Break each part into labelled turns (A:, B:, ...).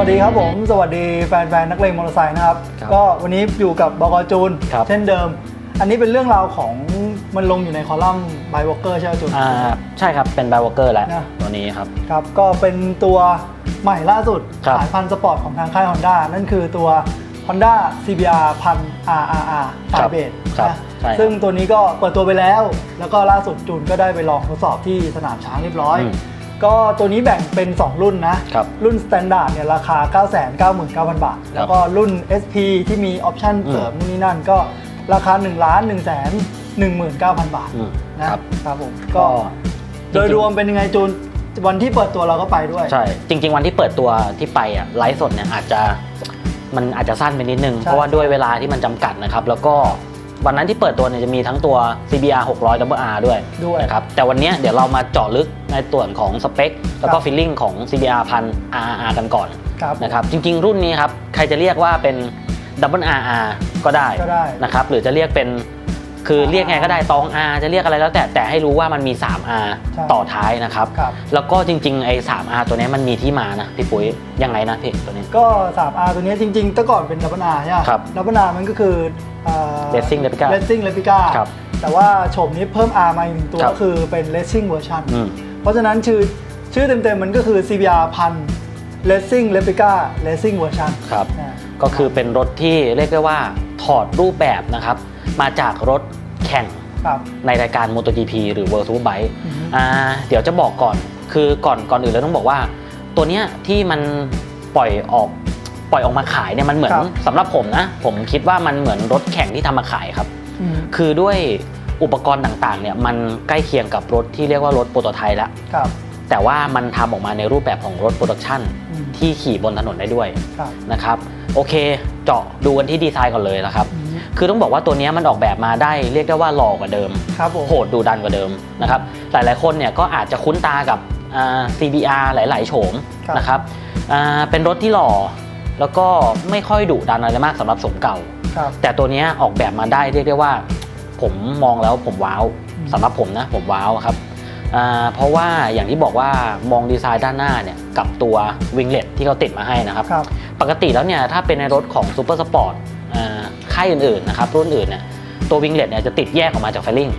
A: วัสดีครับผม สวัสดีแฟนๆนักเลงมอเตอร์ไซค์นะครับ
B: ครับ
A: ก็วันนี้อยู่กับบกจูน
B: ครับ
A: เช่นเดิม อันนี้เป็นเรื่องราวของมันลงอยู่ในคอลัมน์ไบวอลเกอร์ใช่ไหมจูน
B: อ่าใช่ครับเป็นไบวอเกอร์แหละ
A: นะ
B: ตัวนี้ครับ
A: ครับ ก็เป็นตัวใหม่ล่าสุด
B: ครับ
A: สายพันธุ์สปอร์ตของทางค่าย Honda นั่นคือตัว Honda CBR พัน RRR ไฟเบส
B: ครับ
A: นะ
B: ใช่ครับ
A: ซึ่งตัวนี้ก็เปิดตัวไปแล้ว แล้วก็ล่าสุดจูนก็ได้ไปลองทดสอบที่สนามช้างเรียบร้อย
B: อืม
A: ก็ตัวนี้แบ่งเป็น 2 รุ่นนะ
B: ครับ
A: รุ่น Standard เนี่ยราคา 999,000 บาท แล้วก็รุ่น SP ที่มีออปชั่น
B: อืม
A: เสริมนู่นนี่นั่นก็ราคา1 1 1 19,000 บาท
B: อืม
A: นะครับ ครับผม
B: ก็
A: ก็ โดยรวมเป็นยังไงจูนวันที่เปิดตัวเราก็ไปด้วย
B: ใช่ จริง ๆ วันที่เปิดตัวที่ไปอะไลฟ์สดเนี่ยอาจจะมันอาจจะสั้นไปนิดนึง
A: ใช่
B: เพราะว่าด้วยเวลาที่มันจำกัดนะครับ แล้วก็ วันนั้นที่เปิดตัวเนี่ยจะมีทั้งตัว CBR 600 WR ด้วย
A: ด้วย
B: นะครับแต่วันเนี้ยเดี๋ยวเรามาเจาะลึกในส่วนของสเปค แล้วก็
A: ครับ
B: ฟีลลิ่งของ CBR 1000 RRR กันก่อน
A: ครับ
B: นะครับจริงๆ รุ่นนี้ครับ ใครจะเรียกว่าเป็น Double RR ก็ได้
A: ก็ได้
B: นะครับหรือจะเรียกเป็น คือเรียกไงก็ได้ตอง R จะเรียกอะไรแล้วแต่แต่ให้รู้ว่ามันมี 3R
A: ใช่
B: ต่อท้ายนะครับ
A: ครับ
B: แล้วก็จริง ๆ ไอ้ 3R ตัวเนี้ยมันมีที่มานะพี่ปุ้ยยังไงนะพี่ตัวนี้
A: ก็ 3R ตัวนี้จริงๆแต่ก่อนเป็นดับเบิลอาร์ใช่ไหม
B: ครับ
A: ดับเบิลอาร์มันก็คือ
B: Racing Replica
A: Racing Replica
B: ครับ
A: แต่ว่าโฉมนี้เพิ่ม R มาอีกหนึ่งตัว
B: ครับ
A: ก็คือเป็น Racing Version
B: อืม
A: เพราะฉะนั้นชื่อชื่อเต็มๆมันก็คือ CBR พัน Racing Replica Racing Version
B: ครับ
A: อ่า
B: ก็คือเป็นรถที่เรียกได้ว่าถอดรูปแบบนะครับ มาจากรถแข่ง
A: ครับ
B: ในรายการ MotoGP หรือ World Superbike
A: อือฮึ
B: อ่าเดี๋ยวจะบอกก่อนคือก่อนก่อนอื่นเราต้องบอกว่า ตัวเนี้ยที่มันปล่อยออกปล่อยออกมาขายเนี่ยมันเหมือน
A: ครับ
B: สำหรับผมนะ ผมคิดว่ามันเหมือนรถแข่งที่ทำมาขายครับ
A: อืม
B: คือด้วยอุปกรณ์ต่างๆเนี่ยมันใกล้เคียงกับรถที่เรียกว่ารถโปรโตไทป์แล้ว
A: ครับ
B: แต่ว่ามันทำออกมาในรูปแบบของรถโปรดักชัน
A: อืม
B: ที่ขี่บนถนนได้ด้วย
A: ครับ
B: นะครับโอเค เจาะดูกันที่ดีไซน์ก่อนเลยนะครับ
A: อืม
B: คือต้องบอกว่าตัวเนี้ยมันออกแบบมาได้เรียกได้ว่าหล่อกว่าเดิม
A: ครับผม
B: โหดดูดันกว่าเดิมนะครับหลายๆคนเนี่ยก็อาจจะคุ้นตากับอ่า CBR หลาย ๆ โฉม
A: ครับ
B: นะครับอ่าเป็นรถที่หล่อ แล้วก็ไม่ค่อยดุดันอะไรมากสำหรับโฉมเก่า
A: ครับ
B: แต่ตัวเนี้ยออกแบบมาได้เรียกได้ว่า ผมมองแล้วผมว้าว
A: อืม
B: สำหรับผมนะผมว้าวครับอ่าเพราะว่าอย่างที่บอกว่ามองดีไซน์ด้านหน้าเนี่ยกับตัววิงเล็ตที่เขาติดมาให้นะครับ
A: ครับ
B: ปกติแล้วเนี่ยถ้าเป็นในรถของซูเปอร์สปอร์ต ค่ายอื่นๆนะครับรุ่นอื่นเนี่ยตัววิงเล็ตเนี่ยจะติดแยกออกมาจากไฟลิ่ง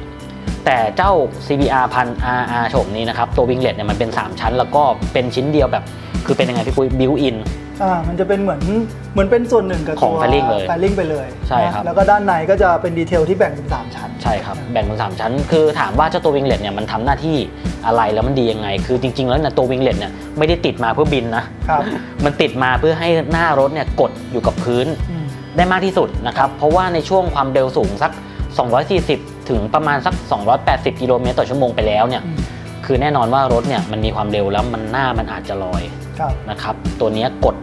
B: แต่เจ้า CBR พัน RR โฉมนี้นะครับตัววิงเล็ตเนี่ยมันเป็น 3 ชั้น แล้วก็เป็นชิ้นเดียวแบบ คือเป็นยังไงพี่ปุ้ยบิวอิน
A: อ่ามันจะเป็นเหมือนเหมือนเป็นส่วนหนึ่งกับ
B: ของ
A: ตัว
B: Fairing เลย
A: Fairing ไปเลย
B: ใช่ครับ
A: นะแล้วก็ด้านในก็จะเป็นดีเทลที่แบ่งเป็น 3 ชั้น
B: ใช่ครับ แบ่งเป็นสามชั้น คือถามว่าเจ้าตัววิงเล็ตเนี่ยมันทำหน้าที่อะไรแล้วมันดียังไง คือจริง ๆ แล้วเนี่ยตัววิงเล็ตเนี่ยไม่ได้ติดมาเพื่อบินนะ
A: ครับ
B: มันติดมาเพื่อให้หน้ารถเนี่ยกดอยู่กับพื้น
A: อืม
B: ได้มากที่สุดนะครับ เพราะว่าในช่วงความเร็วสูงสัก 240 ถึงประมาณสัก 280 กิโลเมตรต่อชั่วโมงไปแล้วเนี่ย
A: อืม
B: คือแน่นอนว่ารถเนี่ยมันมีความเร็วแล้วมันหน้ามันอาจจะลอย
A: ครับ
B: นะครับ ตัวเนี้ยกด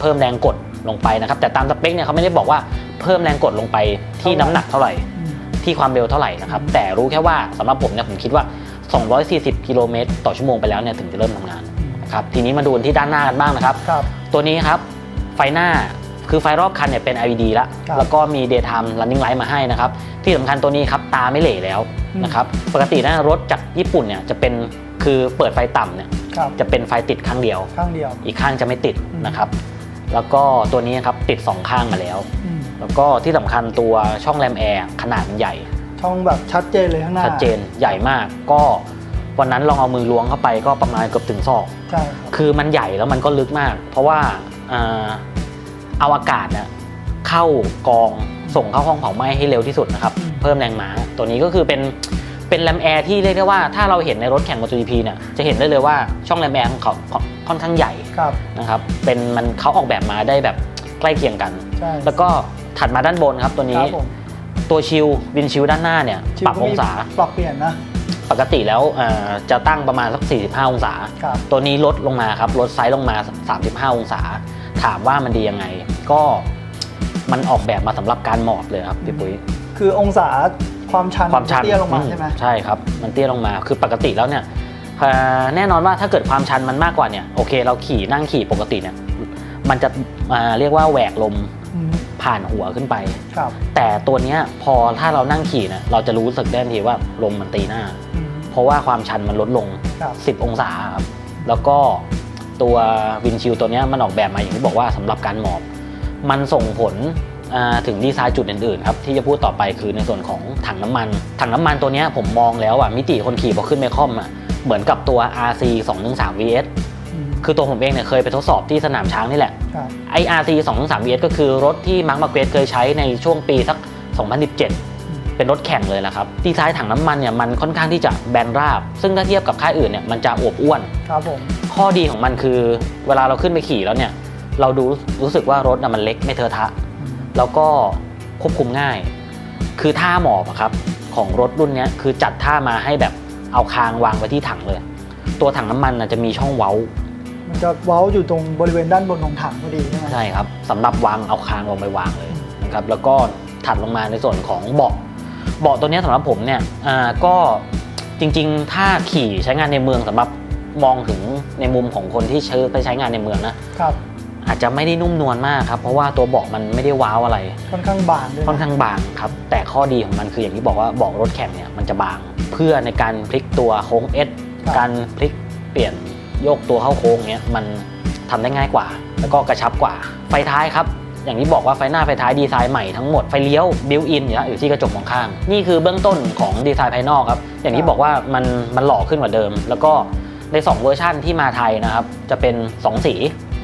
B: เพิ่มแรงกดลงไปนะครับ แต่ตามสเปคเนี่ยเขาไม่ได้บอกว่าเพิ่มแรงกดลงไปที่น้ำหนักเท่าไหร่
A: อืม
B: ที่ความเร็วเท่าไหร่นะครับ แต่รู้แค่ว่าสำหรับผมเนี่ยผมคิดว่า 240 กิโลเมตรต่อชั่วโมงไปแล้วเนี่ยถึงจะเริ่มทำงานนะครับทีนี้มาดูที่ด้านหน้ากันบ้างนะครับ
A: ครับ
B: ตัวนี้ครับไฟหน้า คือไฟรอบคันเนี่ยเป็น LED แล้ว
A: ครับ
B: แล้วก็มี daytime running light มาให้นะครับ ที่สำคัญตัวนี้ครับ ตาไม่เหล่แล้ว
A: อืม
B: นะครับ ปกตินะรถจากญี่ปุ่นเนี่ยจะเป็นคือเปิดไฟต่ำเนี่ย
A: ครับ
B: จะเป็นไฟติดข้างเดียว
A: ข้างเดียว
B: อีกข้างจะไม่ติด
A: อืม
B: นะครับ แล้วก็ตัวนี้ครับติด2ข้างมาแล้ว
A: อืม
B: แล้วก็ที่สำคัญตัวช่องแรมแอร์ขนาดมันใหญ่
A: ช่องแบบชัดเจนเลยข้างหน้า
B: ชัดเจนใหญ่มาก ก็วันนั้นลองเอามือล้วงเข้าไปก็ประมาณเกือบถึงศอก
A: ใช่ครับ
B: คือมันใหญ่แล้วมันก็ลึกมาก เพราะว่าเอ่อ เอาอากาศเนี่ยเข้ากองส่งเข้าห้องเผาไหม้ให้เร็วที่สุดนะครับ
A: อืม
B: เพิ่มแรงม้าตัวนี้ก็คือเป็นเป็นแรมแอร์ที่เรียกได้ว่าถ้าเราเห็นในรถแข่ง MotoGP เนี่ยจะเห็นได้เลยว่าช่องแรมแอร์ของเขาค่อนข้างใหญ่
A: ครับ
B: นะครับเป็นมันเขาออกแบบมาได้แบบใกล้เคียงกัน
A: ใช่
B: แล้วก็ถัดมาด้านบนครับตัว
A: ค
B: นี้
A: รับผม
B: ตัวชิลวินชิลด้านหน้าเนี่ย
A: ชิว
B: ปรับ
A: ก็
B: อ
A: มี
B: งศา
A: ปรับเปลี่ยนนะ
B: ปกติแล้วเอ่อจะตั้งประมาณสัก 45 องศา
A: ครับ
B: ตัวนี้ลดลงมาครับลดไซส์ลงมา 35 องศา ถามว่ามันดียังไง ก็มันออกแบบมาสำหรับการหมอบเลยครับพี่ปุ้ย
A: คือองศาความชัน
B: ความชัน
A: เตี้ยลงมา
B: อื
A: ใช่ไหม
B: ใช่ครับ มันเตี้ยลงมาคือปกติแล้วเนี่ยเอ่อแน่นอนว่าถ้าเกิดความชันมันมากกว่าเนี่ยโอเค เราขี่นั่งขี่ปกติเนี่ยมันจะอ่าเรียกว่าแหวกลม
A: อืม
B: ผ่านหัวขึ้นไป
A: ครับ
B: แต่ตัวเนี้ยพอถ้าเรานั่งขี่เนี่ยเราจะรู้สึกได้ทันทีว่าลมมันตีหน้า
A: อืม
B: เพราะว่าความชันมันลดลง
A: ครับ
B: 10 องศาครับ แล้วก็ ตัววินชิลตัวเนี้ยมันออกแบบมาอย่างที่บอกว่าสำหรับการหมอบ มันส่งผลอ่าถึงดีไซน์จุดอื่นๆครับที่จะพูดต่อไปคือในส่วนของถังน้ำมัน ถังน้ำมันตัวเนี้ยผมมองแล้วอะมิติคนขี่พอขึ้นไปคอมอะเหมือนกับตัว RC 213 VS
A: อืม
B: คือตัวผมเองเนี่ยเคยไปทดสอบที่สนามช้างนี่แหละ
A: ครับ
B: ไอ RC 213 VS ก็คือรถที่มาร์คมาเกรสเคยใช้ในช่วงปีสัก 2017 เป็นรถแข่งเลยนะครับดีไซน์ถังน้ำมันเนี่ยมันค่อนข้างที่จะแบนราบ ซึ่งถ้าเทียบกับค่ายอื่นเนี่ยมันจะอวบอ้วน
A: ครับผม
B: ข้อดีของมันคือ เวลาเราขึ้นไปขี่แล้วเนี่ย เราดูรู้สึกว่ารถน่ะมันเล็กไม่เทอะทะ
A: อืม
B: แล้วก็ควบคุมง่าย คือท่าหมอบอะครับของรถรุ่นเนี้ยคือจัดท่ามาให้แบบเอาคางวางไว้ที่ถังเลย ตัวถังน้ำมันน่ะจะมีช่องเว้า
A: มันจะเว้าอยู่ตรงบริเวณด้านบนของถังพอดีใช่ไหม
B: ใช่ครับสำหรับวางเอาคางลงไปวางเลยนะครับแล้วก็ถัดลงมาในส่วนของเบาะเบาะตัวเนี้ยสำหรับผมเนี่ยอ่าก็จริงๆ ถ้าขี่ใช้งานในเมืองสำหรับ มองถึงในมุมของคนที่ใช้ไปใช้งานในเมืองนะครับ อาจจะไม่ได้นุ่มนวลมากครับ เพราะว่าตัวเบาะมันไม่ได้ว้าวอะไร
A: ค่อนข้างบางด้วย
B: ค่อนข้างบางครับ แต่ข้อดีของมันคืออย่างที่บอกว่าเบาะรถแข่งเนี่ยมันจะบาง เพื่อในการพลิกตัวโค้งเอสการพลิกเปลี่ยนโยกตัวเข้าโค้งเนี่ยมันทำได้ง่ายกว่า แล้วก็กระชับกว่า ไฟท้ายครับอย่างที่บอกว่าไฟหน้าไฟท้ายดีไซน์ใหม่ทั้งหมดไฟเลี้ยวบิวอินอยู่ที่กระจกมองข้าง นี่คือเบื้องต้นของดีไซน์ภายนอกครับ อย่างที่บอกว่ามันมันหล่อขึ้นกว่าเดิม แล้วก็ ใน 2 เวอร์ชั่นที่มาไทยนะครับ จะเป็น 2 สี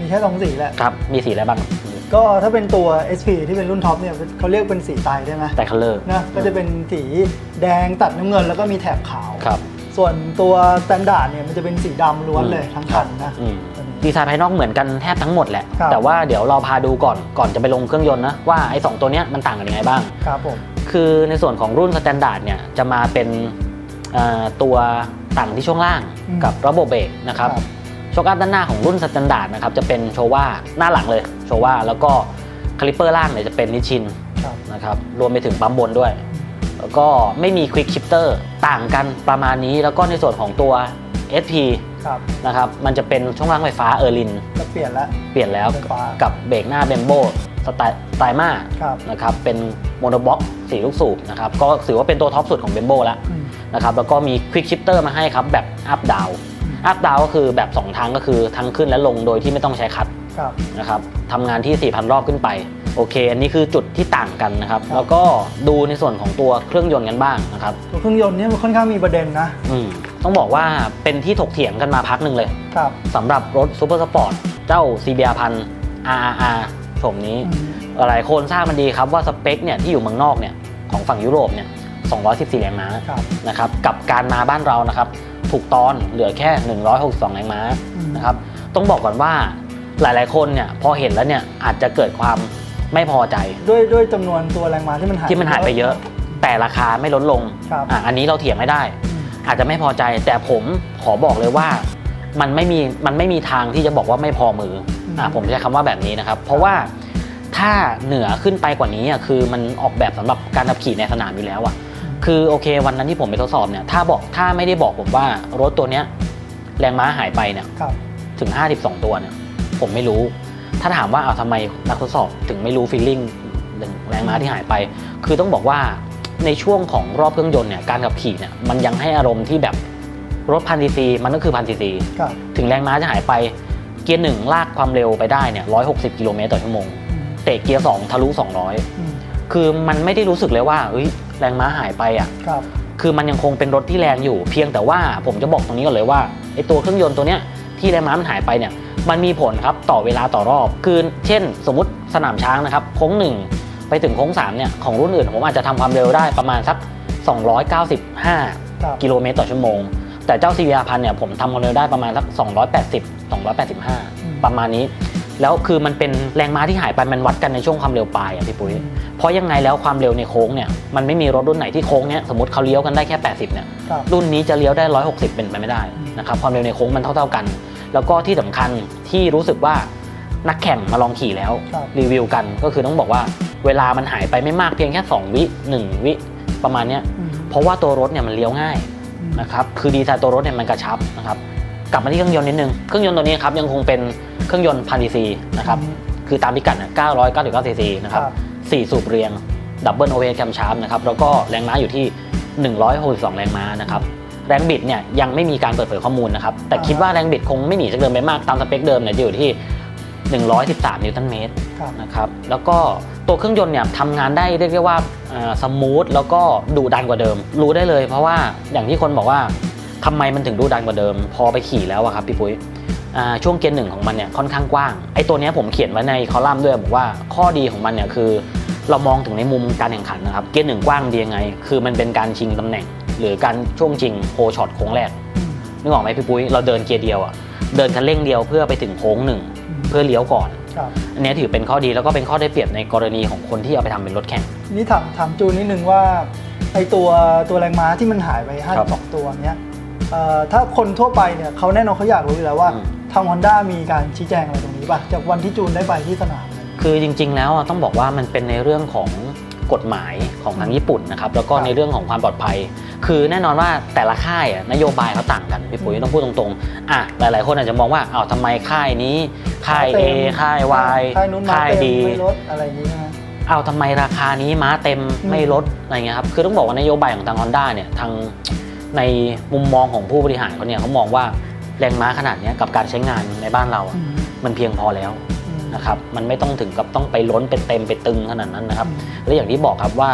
A: มีแค่สองสีแหละ
B: ครับ มีสีอะไรบ้าง
A: ก็ถ้าเป็นตัว SP ที่เป็นรุ่นท็อปเนี่ยเขาเรียกเป็นสีไตรได้ไหม
B: แต่คัลเลอร์
A: นะก็จะเป็นสีแดงตัดน้ำเงินแล้วก็มีแถบขาว
B: ครับ
A: ส่วนตัวสแตนดาร์ดเนี่ยมันจะเป็นสีดำล้วนเลยทั้งคันนะ
B: อืม
A: ตัวนี้
B: ดีไซน์ภายนอกเหมือนกันแทบทั้งหมดแหละ
A: ครับ
B: แต่ว่าเดี๋ยวเราพาดูก่อนก่อนจะไปลงเครื่องยนต์นะ ว่าไอ้สองตัวเนี้ยมันต่างกันยังไงบ้าง
A: ครับผม
B: คือในส่วนของรุ่นสแตนดาร์ดเนี่ยจะมาเป็นเอ่อตัว ต่างที่ช่วงล่างกับระบบเบรกนะครับโชคอัพด้านหน้าของรุ่นสแตนดาร์ดนะครับจะเป็นโชว่าหน้าหลังเลยโชว่าแล้วก็คาลิปเปอร์ล่างเนี่ยจะเป็นนิชชิน
A: ครับ
B: นะครับรวมไปถึงปั๊มบนด้วย แล้วก็ไม่มีควิกชิปเตอร์ต่างกันประมาณนี้แล้วก็ในส่วนของตัว SP
A: ครับ
B: นะครับมันจะเป็นช่วงล่างไฟฟ้าเออร์ลิน
A: จะเปลี่ยนแล้ว
B: เปลี่ยนแล้ว
A: ไฟฟ้า
B: กับเบรกหน้าเบมโบสไตล์สไตล์มา
A: ครับ
B: นะครับเป็นโมโนบ็อกสี่ลูกสูบนะครับก็ถือว่าเป็นตัวท็อปสุดของเบมโบแล้ว
A: อืม
B: นะครับแล้วก็มีควิกชิปเตอร์มาให้ครับแบบอัพดาว
A: อืม
B: อัพดาวก็คือแบบ 2 ทางก็คือทั้งขึ้นและลงโดยที่ไม่ต้องใช้คัต
A: ครับ
B: นะครับทำงานที่ 4,000 รอบขึ้นไป โอเค อันนี้คือจุดที่ต่างกันนะครับ
A: ครับ
B: แล้วก็ดูในส่วนของตัวเครื่องยนต์กันบ้างนะครับ
A: ตัวเครื่องยนต์เนี่ยมันค่อนข้างมีประเด็นนะ
B: อืมต้องบอกว่าเป็นที่ถกเถียงกันมาพักหนึ่งเลย
A: ครับ
B: สำหรับรถซูเปอร์สปอร์ตเจ้า CBR พัน RRR โฉมนี้
A: อืม
B: หลายคนทราบมันดีครับว่าสเปคเนี่ยที่อยู่เมืองนอกเนี่ยของฝั่งยุโรปเนี่ย 214 แรงม้า
A: ครับ
B: นะครับกับการมาบ้านเรานะครับถูกตอนเหลือแค่ 162 แรงม้า
A: อืม
B: นะครับต้องบอกก่อนว่าหลายๆคนเนี่ยพอเห็นแล้วเนี่ยอาจจะเกิดความไม่พอใจ
A: ด้วยด้วยจำนวนตัวแรงม้าที่มันหาย
B: ที่มันหายไปเยอะ แต่ราคาไม่ลดลง
A: ครับ
B: อะอันนี้เราเถียงไม่ได้
A: อืม
B: อาจจะไม่พอใจ แต่ผมขอบอกเลยว่ามันไม่มีมันไม่มีทางที่จะบอกว่าไม่พอมืออะผมใช้คำว่าแบบนี้นะครับ เพราะว่าถ้าเหนือขึ้นไปกว่านี้อะคือมันออกแบบสำหรับการขับขี่ในสนามอยู่แล้วอะ คือโอเควันนั้นที่ผมไปทดสอบเนี่ยถ้าบอกถ้าไม่ได้บอกผมว่ารถตัวเนี้ยแรงม้าหายไปเนี่ย
A: ครับ
B: ถึง 52 ตัวเนี่ยผมไม่รู้ ถ้าถามว่าเอาทำไมนักทดสอบถึงไม่รู้ฟีลลิ่งแรงม้าที่หายไป คือต้องบอกว่าในช่วงของรอบเครื่องยนต์เนี่ยการขับขี่เนี่ยมันยังให้อารมณ์ที่แบบรถพันซีซีมันก็คือพันซีซี
A: ครับ
B: ถึงแรงม้าจะหายไปเกียร์หนึ่งลากความเร็วไปได้เนี่ย160กิโลเมตรต่อชั่วโมง
A: อืม
B: เตะเกียร์สองทะลุ200
A: อืม
B: คือมันไม่ได้รู้สึกเลยว่าเอ้ย แรงม้าหายไปอะ
A: ครับ
B: คือมันยังคงเป็นรถที่แรงอยู่ เพียงแต่ว่าผมจะบอกตรงนี้ก่อนเลยว่าไอตัวเครื่องยนต์ตัวเนี้ยที่แรงม้ามันหายไปเนี่ยมันมีผลครับต่อเวลาต่อรอบคือเช่น สมมติสนามช้างนะครับโค้งหนึ่งไปถึงโค้งสามเนี่ยของรุ่นอื่นผมอาจจะทำความเร็วได้ประมาณสัก 295
A: ครับ
B: กิโลเมตรต่อชั่วโมง แต่เจ้า CBR พันเนี่ยผมทำความเร็วได้ประมาณสัก 280 285 ประมาณนี้ แล้วคือมันเป็นแรงม้าที่หายไปมันวัดกันในช่วงความเร็วปลายอะพี่ปุ้ยเพราะยังไงแล้วความเร็วในโค้งเนี่ยมันไม่มีรถรุ่นไหนที่โค้งเนี้ยสมมติเขาเลี้ยวกันได้แค่ 80เนี่ย
A: ครับ
B: รุ่นนี้จะเลี้ยวได้ 160 เป็นไปไม่ได้นะครับความเร็วในโค้งมันเท่าๆกัน แล้วก็ที่สำคัญที่รู้สึกว่านักแข่งมาลองขี่แล้ว
A: ครับ
B: รีวิวกันก็คือต้องบอกว่าเวลามันหายไปไม่มากเพียงแค่2วิ1วิประมาณเนี้ย
A: อืม
B: เพราะว่าตัวรถเนี่ยมันเลี้ยวง่าย
A: อืม
B: นะครับ คือดีไซน์ตัวรถเนี่ยมันกระชับนะครับ กลับมาที่เครื่องยนต์นิดนึง เครื่องยนต์ตัวนี้ครับยังคงเป็นเครื่องยนต์พันดีซีนะครับ
A: อืม
B: คือตามพิกัดเนี่ย999ซีซีนะครับ
A: ครับ
B: สี่สูบเรียง ดับเบิลโอเวอร์แคมชาร์ปนะครับ แล้วก็แรงม้าอยู่ที่ 162 แรงม้านะครับ แรงบิดเนี่ยยังไม่มีการเปิดเผยข้อมูลนะครับ แต่
A: อ่า
B: คิดว่าแรงบิดคงไม่หนีจากเดิมไปมาก ตามสเปคเดิมเนี่ยจะอยู่ที่ 113 นิวตันเมตร
A: ครับ
B: นะครับ แล้วก็ตัวเครื่องยนต์เนี่ยทำงานได้เรียกได้ว่าสมูทแล้วก็ดุดันกว่าเดิม รู้ได้เลย เพราะว่าอย่างที่คนบอกว่า ทำไมมันถึงดุดันกว่าเดิม พอไปขี่แล้วอะครับพี่ปุ้ยอ่าช่วงเกียร์หนึ่งของมันเนี่ยค่อนข้างกว้างไอ้ตัวเนี้ยผมเขียนไว้ในคอลัมน์ด้วยบอกว่าข้อดีของมันเนี่ยคือเรามองถึงในมุมการแข่งขันนะครับเกียร์หนึ่งกว้างดียังไง คือมันเป็นการชิงตำแหน่ง หรือการช่วงชิงโพช็อตโค้งแรก
A: อืม
B: นึกออกไหมพี่ปุ้ยเราเดินเกียร์เดียวอะเดินคันเร่งเดียวเพื่อไปถึงโค้งหนึ่งเพื่อเลี้ยวก่อน
A: ครับ
B: อันนี้ถือเป็นข้อดีแล้วก็เป็นข้อได้เปรียบในกรณีของคนที่เอาไปทำเป็นรถแข่ง
A: ทีนี้ถามถามจูนนิดนึงว่าไอตัวตัวแรงม้าที่มันหายไป
B: ครับ
A: 52ตัวเนี้ยเอ่อ ถ้าคนทั่วไปเนี่ยเขาแน่นอนเขาอยากรู้อยู่แล้วว่า
B: อืม
A: ทาง Honda มีการชี้แจงอะไรตรงนี้ป่ะจากวันที่จูนได้ไปที่สนามเลย
B: คือจริง ๆ แล้วอะต้องบอกว่ามันเป็นในเรื่องของกฎหมายของทางญี่ปุ่นนะครับแล้วก็
A: ครับ
B: ในเรื่องของความปลอดภัย คือแน่นอนว่าแต่ละค่ายอะนโยบายเขาต่างกันพี่ปุ๋ย
A: อืม
B: ต้องพูดตรงๆอะหลายๆ คนอาจจะมองว่าอ้าวทำไมค่ายนี้ ค่าย
A: ม้
B: A
A: เต็ม
B: ค่าย Y
A: ค่ายนู้นมา
B: ค่าย
A: เต็ม
B: D
A: ไม่ลดอะไรอย่างนี้นะ
B: อ้าวทำไมราคานี้ม้าเต็ม
A: อืม
B: ไม่ลดอะไรเงี้ยครับคือต้องบอกว่านโยบายของทาง Honda เนี่ยทาง ในมุมมองของผู้บริหารเขาเนี่ยเขามองว่าแรงม้าขนาดเนี้ยกับการใช้งานในบ้านเราอะ
A: อืม
B: มันเพียงพอแล้ว
A: อืม
B: นะครับมันไม่ต้องถึงกับต้องไปล้นเป็นเต็มไปตึงขนาดนั้นนะครับ
A: อืม
B: และอย่างที่บอกครับว่า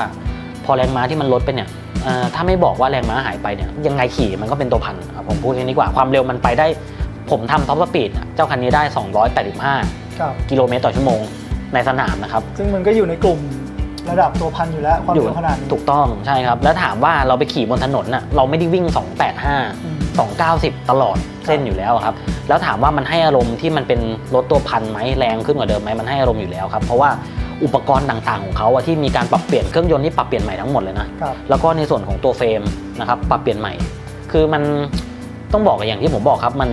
B: พอแรงม้าที่มันลดไปเนี่ยเอ่อถ้าไม่บอกว่าแรงม้าหายไปเนี่ยยังไงขี่มันก็เป็นตัวพันอะผมพูดแค่นี้ดีกว่าความเร็วมันไปได้ ผมทำท็อปสปีดเจ้าคันนี้ได้ 285
A: ครับ
B: กิโลเมตรต่อชั่วโมงในสนามนะครับ
A: ซึ่งมันก็อยู่ในกลุ่ม ระดับตัวพันอยู่แล้วความ
B: อยู่
A: เร็วขนาดนี้
B: ถูกต้องใช่ครับ แล้วถามว่าเราไปขี่บนถนนน่ะเราไม่ได้วิ่ง 285
A: อืม
B: 290 ตลอดเส้นอยู่แล้วครับ แล้วถามว่ามันให้อารมณ์ที่มันเป็นรถตัวพันไหมแรงขึ้นกว่าเดิมไหมมันให้อารมณ์อยู่แล้วครับ เพราะว่าอุปกรณ์ต่างๆของเขาอะที่มีการปรับเปลี่ยนเครื่องยนต์นี่ปรับเปลี่ยนใหม่ทั้งหมดเลยนะ
A: ครับ
B: แล้วก็ในส่วนของตัวเฟรมนะครับปรับเปลี่ยนใหม่ คือมันต้องบอกอย่างที่ผมบอกครับ มัน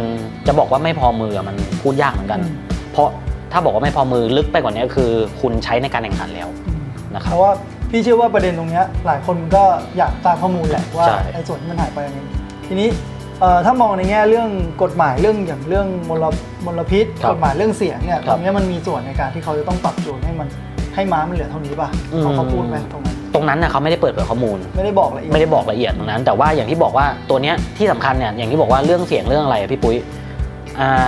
B: จะบอกว่าไม่พอมืออะมันพูดยากเหมือนกัน
A: อืม
B: เพราะถ้าบอกว่าไม่พอมือลึกไปกว่านี้คือ คุณใช้ในการแข่งขันแล้ว
A: อืม
B: นะครั
A: เพ
B: บ
A: ราะว่าพี่เชื่อว่าประเด็นตรงเนี้ยหลายคนก็อยากทราบข้อมูลแหละว่า
B: ใช่
A: ไอ้ส่วนที่มันหายไปยังไงทีนี้เอ่อถ้ามองในแง่เรื่องกฎหมายเรื่องอย่างเรื่องมลมลพิษ
B: ครับ
A: กฎหมายเรื่องเสียงเนี่ย
B: ค
A: ต
B: รับ
A: รงเนี้ยมันมีส่วนในการที่เขาจะต้องปรับจูนให้มันให้ม้ามันเหลือเท่านี้ป่ะ
B: อืม
A: เขาเขาพูดไหมตรงนั้น
B: ตรงนั้นนะเขาไม่ได้เปิดเผยข้อมูล
A: ไม่ได้บอกละเอียด
B: ไม่ได้บอกละเอียดตรงนั้น แต่ว่าอย่างที่บอกว่าตัวเนี้ยที่สำคัญเนี่ยอย่างที่บอกว่าเรื่องเสียงเรื่องอะไรอะพี่ปุ้ยอ่า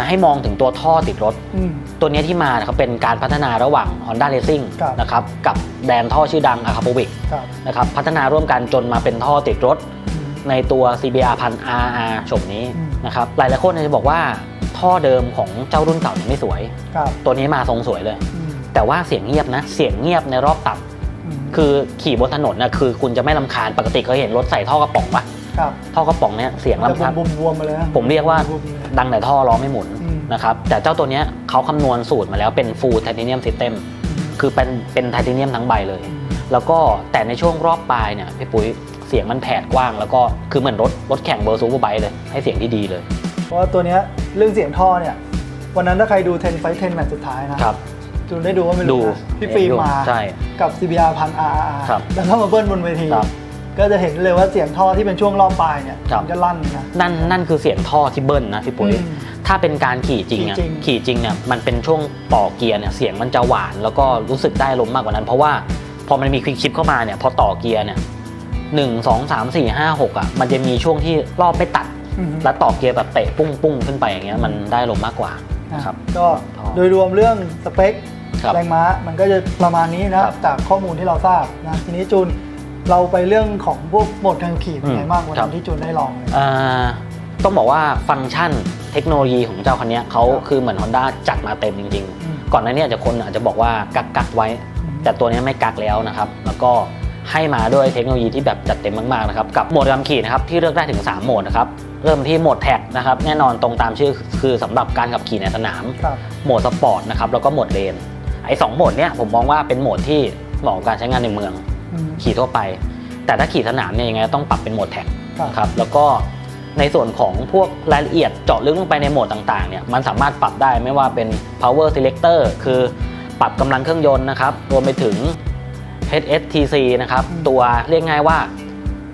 B: ให้มองถึงตัวท่อติดรถ
A: อืม
B: ตัวเนี้ยที่มานะครับเป็นการพัฒนาระหว่าง Honda Racing
A: ครับ
B: นะครับกับแบรนด์ท่อชื่อดัง a c a p o v i c
A: ครับ
B: นะครับพัฒนาร่วมกันจนมาเป็นท่อติดรถ
A: อืม
B: ในตัว CBR พัน RR โฉมนี้
A: อืม
B: นะครับหลายหลายๆคนจะบอกว่าท่อเดิมของเจ้ารุ่นเก่าเนี่ยไม่สวย
A: ครับ
B: ตัวนี้มาทรงสวยเลย
A: อืม
B: แต่ว่าเสียงเงียบนะ เสียงเงียบในรอบต่ำ
A: ม
B: คือขี่บนถนนนะคือคุณจะไม่ลำคาญปกติเคยเห็นรถใส่ท่อกระป๋องปะ
A: ครับ
B: ท่อกระป๋องเนี่ยเสียง
A: มันจะ
B: ลำคาญ
A: บวมๆบวมๆมาเลยนะ
B: ผมเรียกว่า
A: บวมๆเลย
B: ดังแต่ท่อล้อไม่หมุน
A: อืม
B: นะครับแต่เจ้าตัวเนี้ยเขาคำนวณสูตรมาแล้วเป็น full titanium system
A: อืม
B: คือเป็นเป็นไทเทเนียมทั้งใบเลย
A: อืม
B: แล้วก็แต่ในช่วงรอบปลายเนี่ยพี่ปุ้ยเสียงมันแผดกว้าง แล้วก็คือเหมือนรถรถแข่งเบอร์ซูเปอร์ไบค์เลย ให้เสียงที่ดีเลย
A: เพราะว่าตัวเนี้ยเรื่องเสียงท่อเนี่ย วันนั้นถ้าใครดู10ไฟ10แมตช์สุดท้ายนะครับจูนได้ดูว่าไม่
B: ดู
A: รู้นะพี่ฟิล์มมา
B: ใช่
A: กับ CBR พัน RR
B: ครับ
A: แล้วก็มาเบิ้ลบนเวที
B: ครับ
A: ก็จะเห็นเลยว่าเสียงท่อที่เป็นช่วงรอบปลายเนี่ย
B: ครับ
A: มันจะลั่นนะ
B: นั่นนั่นคือเสียงท่อที่เบิ้ลนะพี่ปุ้ย
A: อืม
B: ถ้าเป็นการขี่จริงเนี่ย
A: ขี่จริง
B: ขี่จริงเนี่ยมันเป็นช่วงต่อเกียร์เนี่ยเสียงมันจะหวานแล้วก็รู้สึกได้ลมณ์มากกว่านั้น เพราะว่าพอมันมีควิกชิปเข้ามาเนี่ยพอต่อเกียร์เนี่ยหนึ่งสองสามสี่ห้าหกอะมันจะมีช่วงที่รอบไม่ตัด
A: อืม
B: แล้วต่อเกียร์แบบเตะปุ้งปุ้งขึ้นไปอย่างเงี้ยมันได้ลมณ์มากกว่านะครับ
A: ก็
B: ท่อ
A: โดยรวมเรื่องสเปค
B: ครับ
A: แรงม้ามันก็จะประมาณนี้นะครับจากข้อมูลที่เราทราบนะทีนี้จูน เราไปเรื่องของพวกโหมดการขี่เป็นไง
B: อืม
A: บ้างวัน
B: ครั
A: นั้
B: บ
A: นที่จูนได้ลองเลย
B: อ่าต้องบอกว่าฟังก์ชันเทคโนโลยีของเจ้าคันเนี้ยเขา
A: ครับ
B: คือเหมือน Honda จัดมาเต็มจริง
A: อืม
B: ๆก่อนหน้านี้อาจจะคนอาจจะบอกว่ากักกักๆไว้ แต่ตัวเนี้ยไม่กักแล้วนะครับ แล้วก็ให้มาด้วยเทคโนโลยีที่แบบจัดเต็มมากๆนะครับกับโหมดการขี่นะครับที่เลือกได้ถึง 3 โหมดนะครับเริ่มที่โหมดแท็กนะครับแน่นอนตรงตามชื่อคือสำหรับการขับขี่ในสนาม
A: ครับ
B: โหมดสปอร์ตนะครับแล้วก็โหมดเลนไอ้สองโหมดเนี้ยผมมองว่าเป็นโหมดที่เหมาะกับการใช้งานในเมือง
A: อืม
B: ขี่ทั่วไป แต่ถ้าขี่สนามเนี่ยยังไงก็ต้องปรับเป็นโหมดแท็ก
A: ครับ
B: นะครับแล้วก็ในส่วนของพวกรายละเอียดเจาะลึกลงไปในโหมดต่างๆเนี่ยมันสามารถปรับได้ไม่ว่าเป็น power selector คือปรับกำลังเครื่องยนต์นะครับรวมไปถึง HSTC นะครับ
A: อืม
B: ตัวเรียกง่ายว่า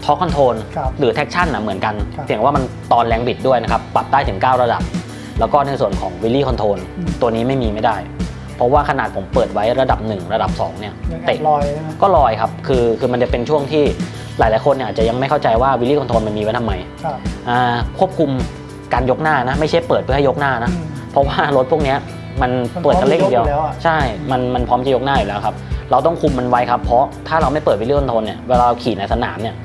B: torque control
A: ครับ
B: หรือ traction นะเหมือนกัน
A: ครับ
B: เพียงว่ามันตอนแรงบิดด้วยนะครับ ปรับได้ถึง 9 ระดับ แล้วก็ในส่วนของ wheelie control
A: อืม
B: ตัวนี้ไม่มีไม่ได้ เพราะว่าขนาดผมเปิดไว้ระดับ 1 ระดับ2เนี่ย
A: ยังแอ
B: เตะ
A: บลอยใช่ไหม
B: ก็ลอยครับคือคือมันจะเป็นช่วงที่หลายๆคนเนี่ยอาจจะยังไม่เข้าใจว่าวิลลี่คอนโทรลมันมีไว้ทำไม
A: ครับ
B: อ่าควบคุมการยกหน้านะ ไม่ใช่เปิดเพื่อให้ยกหน้านะ
A: อืม
B: เพราะว่ารถพวกเนี้ยมัน
A: มัน
B: เปิดคันเร่งเดียว
A: พร้อมจะยกอยู่แล้วอะ
B: ใช่ มันมันพร้อมจะยกหน้าอยู่แล้วครับ เราต้องคุมมันไว้ครับ เพราะถ้าเราไม่เปิดวิลลี่คอนโทรลเนี่ยเวลาเราขี่ในสนามเนี่ย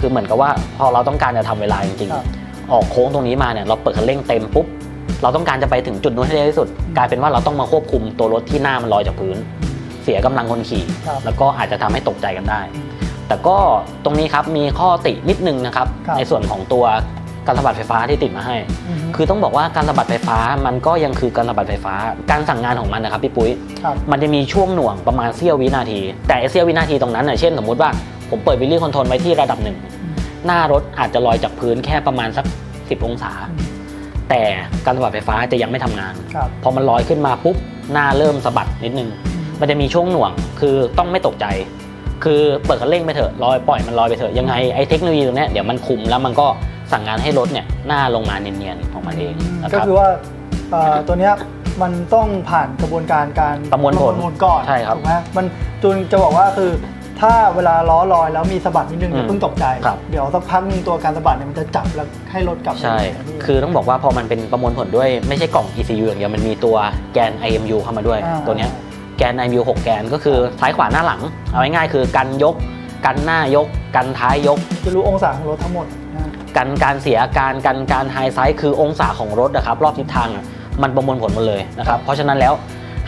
B: คือเหมือนกับว่าพอเราต้องการจะทำเวลาจริง
A: ครับ
B: ๆ ออกโค้งตรงนี้มาเนี่ยเราเปิดคันเร่งเต็มปุ๊บ เราต้องการจะไปถึงจุดนู้นให้เร็วที่สุด กลายเป็นว่าเราต้องมาควบคุมตัวรถที่หน้ามันลอยจากพื้น เสียกำลังคนขี่
A: ครับ
B: แล้วก็อาจจะทำให้ตกใจกันได้
A: อืม
B: แต่ก็ตรงนี้ครับมีข้อตินิดนึงนะครับ
A: ครับ
B: ในส่วนของตัวการสะบัดไฟฟ้าที่ติดมาให้
A: อืม
B: คือต้องบอกว่าการสะบัดไฟฟ้ามันก็ยังคือการสะบัดไฟฟ้า การสั่งงานของมันนะครับพี่ปุ้ย
A: ครับ
B: มันจะมีช่วงหน่วงประมาณเสี้ยววินาที แต่ไอ้เสี้ยววินาทีตรงนั้นน่ะเช่นสมมุติว่าผมเปิดวิลลี่คอนโทรลไว้ที่ระดับหนึ่ง
A: อืม
B: หน้ารถอาจจะลอยจากพื้นแค่ประมาณสัก 10 องศา
A: อืม
B: แต่การสะบัดไฟฟ้าจะยังไม่ทำงาน
A: ครับ
B: พอมันลอยขึ้นมาปุ๊บหน้าเริ่มสะบัดนิดนึง
A: อืม
B: มันจะมีช่วงหน่วง คือต้องไม่ตกใจ คือเปิดคันเร่งไปเถอะลอยปล่อยมันลอยไปเถอะยังไงไอ้เทคโนโลยีตรงเนี้ยเดี๋ยวมันคุมแล้วมันก็สั่งงานให้รถเนี่ยหน้าลงมาเนียนๆของมันเองนะ
A: ก็
B: ครับ
A: คือว่าเอ่อตัวเนี้ยมันต้องผ่านกระบวนการการ
B: ประมวลผล
A: ก่อน
B: ใช่ครับ
A: ถูกไหมมันจูนจะบอกว่าคือ ถ้าเวลาล้อลอยแล้วมีสะบัดนิดนึง
B: อืม
A: อย่าเพิ่งตกใจ
B: ครับ
A: เดี๋ยวสักพักหนึงตัวการสะบัดเนี่ยมันจะจับแล้วให้รถกลับ
B: ใช่
A: ไปที่
B: คือต้องบอกว่าพอมันเป็นประมวลผลด้วยไม่ใช่กล่อง ECU อย่างเดียว มันมีตัวแกน IMU เข้ามาด้วย
A: อ่า
B: ตัวเนี้ยแกน IMU 6 แกนก็คือซ้ายขวาหน้าหลัง เอาง่ายๆคือกันยก กันหน้ายก กันท้ายยก
A: จะรู้องศาของรถทั้งหมดนะ
B: กันการเสียอาการกันการไฮไซส์คือองศาของรถนะครับรอบทิศทางอะมันประมวลผลหมดเลยนะครับเพราะฉะนั้นแล้ว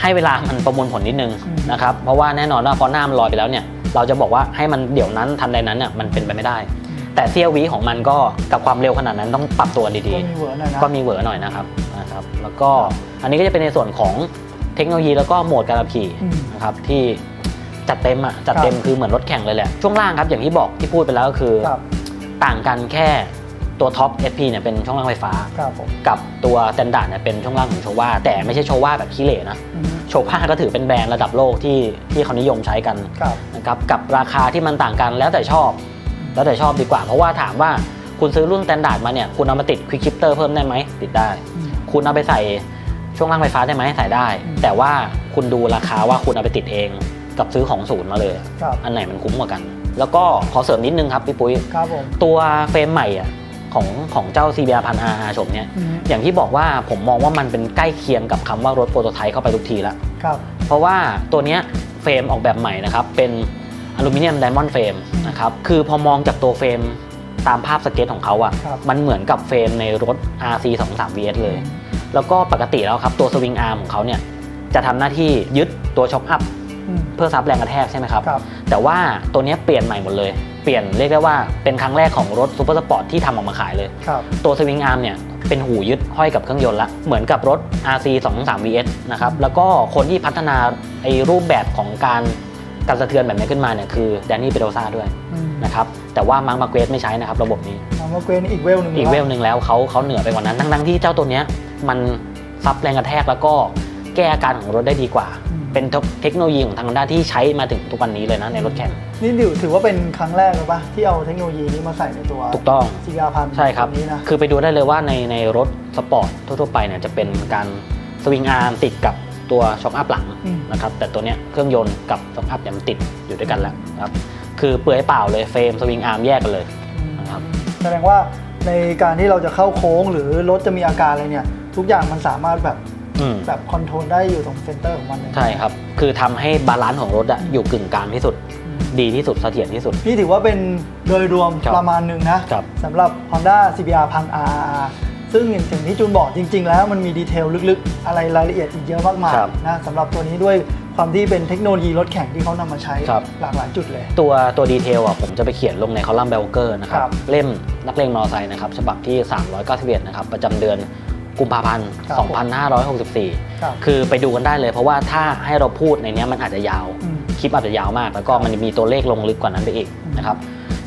B: ให้เวลามันประมวลผลนิดนึงนะครับเพราะว่าแน่นอนว่าพอหน้ามันลอยไปแล้วเนี่ย เราจะบอกว่าให้มันเดี๋ยวนั้นทันใดนั้นเนี่ยมันเป็นไปไม่ได้ แต่เสี้ยววิของมันก็กับความเร็วขนาดนั้นต้องปรับตัวดี
A: ก็มีเวอร์หน่อยนะ
B: ๆ ก็มีเหวอหน่อยนะครับนะครับ แล้วก็อันนี้ก็จะเป็นในส่วนของเทคโนโลยีแล้วก็โหมดการขับขี่
A: อืม
B: นะครับที่จัดเต็มอะจัดเต็มคือเหมือนรถแข่งเลยแหละช่วงล่างครับอย่างที่บอกที่พูดไปแล้วก็คือ
A: ครับ
B: ต่างกันแค่ตัวท็อป SP เนี่ยเป็นช่วงล่างไฟฟ้า
A: ครับผม
B: กับตัว s t ต n d า r d เนี่ยเป็นช่วงล่างของโชว่าแต่ไม่ใช่โชว่าแบบขี้เหร่นะ
A: อืม
B: โชว่าก็ถือเป็นแบรนด์ระดับโลกที่ที่เขานิยมใช้กัน
A: ครับ
B: นะครับกับราคาที่มันต่างกันแล้วแต่ชอบ แล้วแต่ชอบดีกว่า เพราะว่าถามว่าคุณซื้อรุ่น s t ต n d า r d มาเนี่ยคุณเอามาติด Quick Shifter เพิ่มได้ไหมติดได้
A: อืม
B: คุณเอาไปใส่ช่วงล่างไฟฟ้าได้ไหมใส่ได้
A: อืม
B: แต่ว่าคุณดูราคาว่าคุณเอาไปติดเอง กับซื้อของศูนย์มาเลย
A: ครับ
B: อันไหนมันคุ้มกว่ากัน แล้วก็ขอเสริมนิดนึงครับพี่ปุ้ย
A: ครับผม
B: ตัวเฟรมใหม่อะ ของของเจ้า CBR พัน RR ชมเนี่ย
A: อืม
B: อย่างที่บอกว่าผมมองว่ามันเป็นใกล้เคียงกับคำว่ารถโปรโตไทป์เข้าไปทุกทีแล้ว
A: ครับ
B: เพราะว่าตัวเนี้ยเฟรมออกแบบใหม่นะครับ เป็นอลูมิเนียมไดมอนด์เฟรมนะครับ คือพอมองจากตัวเฟรมตามภาพสเก็ตของเขาอะ
A: ครับ
B: มันเหมือนกับเฟรมในรถ RC 2 3 VS เลย แล้วก็ปกติแล้วครับ ตัวสวิงอาร์มของเขาเนี่ยจะทำหน้าที่ยึดตัวช็อคอัพ
A: อืม
B: เพื่อซับแรงกระแทกใช่ไหมครับ
A: ครับ
B: แต่ว่าตัวเนี้ยเปลี่ยนใหม่หมดเลยเปลี่ยนเรียกได้ว่าเป็นครั้งแรกของรถซูเปอร์สปอร์ตที่ทำออกมาขายเลย
A: ครับ
B: ตัวสวิงอาร์มเนี่ยเป็นหูยึดห้อยกับเครื่องยนต์ละเหมือนกับรถ RC 2 3 VS นะครับแล้วก็คนที่พัฒนาไอ้รูปแบบของการการสะเทือนแบบนี้ขึ้นมาเนี่ยคือแดนนี่เปโดซาด้วย
A: อืม
B: นะครับแต่ว่ามังมาเกรสไม่ใช้นะครับระบบนี้
A: เอามาเกรนอีกเวลหนึ่ง
B: อีกเวลหนึ่งแล้วเขาเขาเหนือไปกว่านั้นทั้งๆที่เจ้าตัวเนี้ยมันซับแรงกระแทกแล้วก็แก้อาการของรถได้ดีกว่า
A: อืม
B: เป็นเทคโนโลยีของทางด้านที่ใช้มาถึงทุกวันนี้เลยนะในรถแข่ง
A: นี่ดิวถือว่าเป็นครั้งแรกเลยปะที่เอาเทคโนโลยีนี้มาใส่ในตัว
B: ถูกต้อง
A: ซีกาพัน
B: ใช่ครับ
A: นี้นะ
B: คือไปดูได้เลยว่าในในรถสปอร์ตทั่วๆไปเนี่ยจะเป็นการสวิงอาร์มติดกับตัวช็อคอัพหลัง
A: อืม
B: นะครับแต่ตัวเนี้ยเครื่องยนต์กับช็อคอัพเนี่ยมันติดอยู่ด้วยกันแล้วนะครับคือเปลือยเปล่าเลยเฟรมสวิงอาร์มแยกกันเลยนะครับ
A: แสดงว่าในการที่เราจะเข้าโค้งหรือรถจะมีอาการอะไรเนี่ย ทุกอย่างมันสามารถแบบ
B: อืม
A: แบบคอนโทรลได้อยู่ตรงเซนเตอร์ของมันเลย
B: ใช่ครับ คือทำให้บาลานซ์ของรถอะอยู่กึ่งกลางที่สุด
A: อืม
B: ดีที่สุดเสถียรที่สุด
A: นี่ถือว่าเป็นโดยรวม
B: ครับ
A: ประมาณหนึ่งนะครับ สำหรับ Honda CBR พัน RR ซึ่งอย่างที่จูนบอกจริง ๆ แล้วมันมีดีเทลลึกๆ อะไรรายละเอียดอีกเยอะมากมาย
B: ครับ
A: นะสำหรับตัวนี้ด้วยความที่เป็นเทคโนโลยีรถแข่งที่เขานำมาใช้
B: ครับ
A: หลากหลายจุดเลย
B: ตัวตัวดีเทลอะผมจะไปเขียนลงในคอลัมน์เบลเกอร์นะครั
A: ครับ บ
B: เล่มนักเลงมอเตอร์ไซค์นะครับ ฉบับที่ 391 นะครับ ประจำเดือน กุมภาพันธ์
A: ครับ
B: 2564
A: ครับ
B: คือไปดูกันได้เลย เพราะว่าถ้าให้เราพูดในเนี้ยมันอาจจะยาว
A: อืม
B: คลิปอาจจะยาวมาก แล้วก็มันจะมีตัวเลขลงลึกกว่านั้นไปอีก
A: อืม
B: นะครับ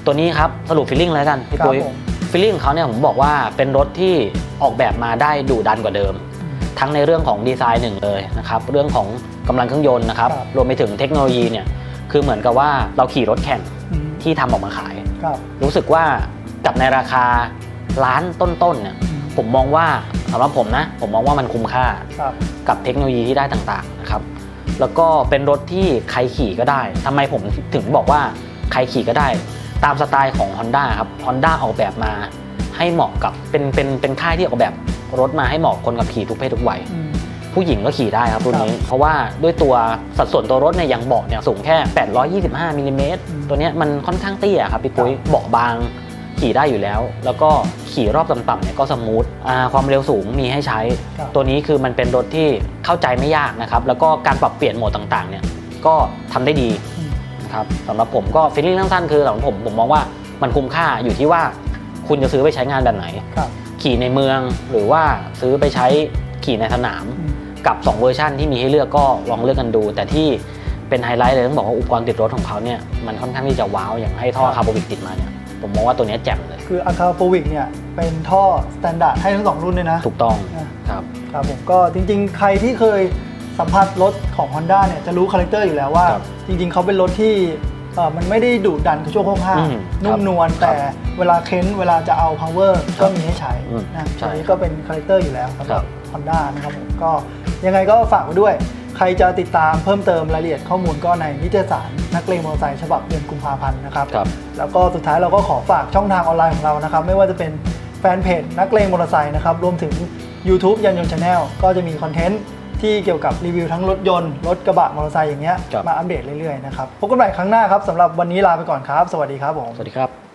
B: ตัวนี้ครับสรุปฟีลลิ่งเลยกันพี่
A: ครับ
B: ปุ้ย
A: ผม
B: ฟีลลิ่งของเขาเนี่ยผมบอกว่าเป็นรถที่ออกแบบมาได้ดุดันกว่าเดิม
A: อืม
B: ทั้งในเรื่องของดีไซน์หนึ่งเลยนะครับเรื่องของกำลังเครื่องยนต์นะครับ
A: ครับ
B: รวมไปถึงเทคโนโลยีเนี่ยคือเหมือนกับว่าเราขี่รถแข่ง
A: อืม
B: ที่ทำออกมาขาย
A: ครับ
B: รู้สึกว่ากับในราคาล้านต้นๆเนี่ย
A: อืม
B: ผมมองว่า สำหรับผมนะ ผมมองว่ามันคุ้มค่า
A: ครับ
B: กับเทคโนโลยีที่ได้ต่างๆนะครับแล้วก็เป็นรถที่ใครขี่ก็ได้ทำไมผมถึงบอกว่าใครขี่ก็ได้ ตามสไตล์ของ Honda ครับ Honda ออกแบบมาให้เหมาะกับเป็นเป็นเป็นค่ายที่ออกแบบรถมาให้เหมาะคนกับขี่ทุกเพศทุกวัย
A: อืม
B: ผู้หญิงก็ขี่ได้ครับรุ่นนี้ เพราะว่าด้วยตัวสัดส่วนตัวรถเนี่ยยังเบาะเนี่ยสูงแค่ 825มิลลิเมตร
A: อืม
B: ตัวเนี้ยมันค่อนข้างเตี้ยครับพี่ปุ้ยเบาะบาง ขี่ได้อยู่แล้ว แล้วก็ขี่รอบต่ำๆเนี่ยก็สมูทอ่าความเร็วสูงมีให้ใช้
A: ครับ
B: ตัวนี้คือมันเป็นรถที่เข้าใจไม่ยากนะครับ แล้วก็การปรับเปลี่ยนโหมดต่างๆ เนี่ยก็ทำได้ดี
A: อืม
B: นะครับสำหรับผมก็ฟีลลิ่งสั้นๆคือสำหรับผมผมมองว่ามันคุ้มค่าอยู่ที่ว่าคุณจะซื้อไปใช้งานแบบไหน
A: ครับ
B: ขี่ในเมืองหรือว่าซื้อไปใช้ขี่ในสนาม
A: อืม
B: กับ 2 เวอร์ชันที่มีให้เลือกก็ลองเลือกกันดู แต่ที่เป็นไฮไลท์เลยต้องบอกว่าอุปกรณ์ติดรถของเขาเนี่ยมันค่อนข้างที่จะว้าวอย่างให้ท่อ
A: ครับ
B: คาร์บอวิกติดมาเนี่ย ผมมองว่าตัวเนี้ยแจ่มเลย
A: คืออาคาโปวิกเนี่ยเป็นท่อสแตนดาร์ดให้ทั้งสองรุ่นเลยนะ
B: ถูกต้อง
A: อะ
B: ครับ
A: ครับผมก็จริงๆ ใครที่เคยสัมผัสรถของ Honda เนี่ยจะรู้คาแรคเตอร์อยู่แล้วว่า
B: ครับ
A: จริงๆ เขาเป็นรถที่เอ่อมันไม่ได้ดุดันกระโชกโคกห้า
B: อืม
A: นุ่
B: ครั
A: ม
B: บ
A: นวล
B: ครับ
A: แต่เวลาเค้นเวลาจะเอา power ก็มีให้ใช้
B: อืม
A: นะ
B: ใช่
A: ตัวนี้ก็เป็นคาแรคเตอร์อยู่แล้วสำห
B: ครั
A: รับ
B: บ
A: Honda นะครับผมก็ยังไงก็ฝากไว้ด้วยใค รจะติดตามเพิ่มเติมรายละเอียดข้อมูลก็ในนิตยสารนักเลงมอเตอร์ไซค์ฉบับเดือนกุมภาพันธ์นะครับ
B: ครับ
A: แล้วก็สุดท้ายเราก็ขอฝากช่องทางออนไลน์ของเรานะครับ ไม่ว่าจะเป็นแฟนเพจนักเลงมอเตอร์ไซค์นะครับ รวมถึง YouTube ยันยนต์ชาแนลก็จะมีคอนเทนต์ที่เกี่ยวกับรีวิวทั้งรถยนต์ รถกระบะมอเตอร์ไซค์อย่างเงี้ย
B: ครับ
A: มาอัปเดตเรื่อยๆนะครับพบกันใหม่ครั้งหน้าครับสำหรับวันนี้ลาไปก่อนครับ สวัสดีครับผม
B: สวัสดีครับ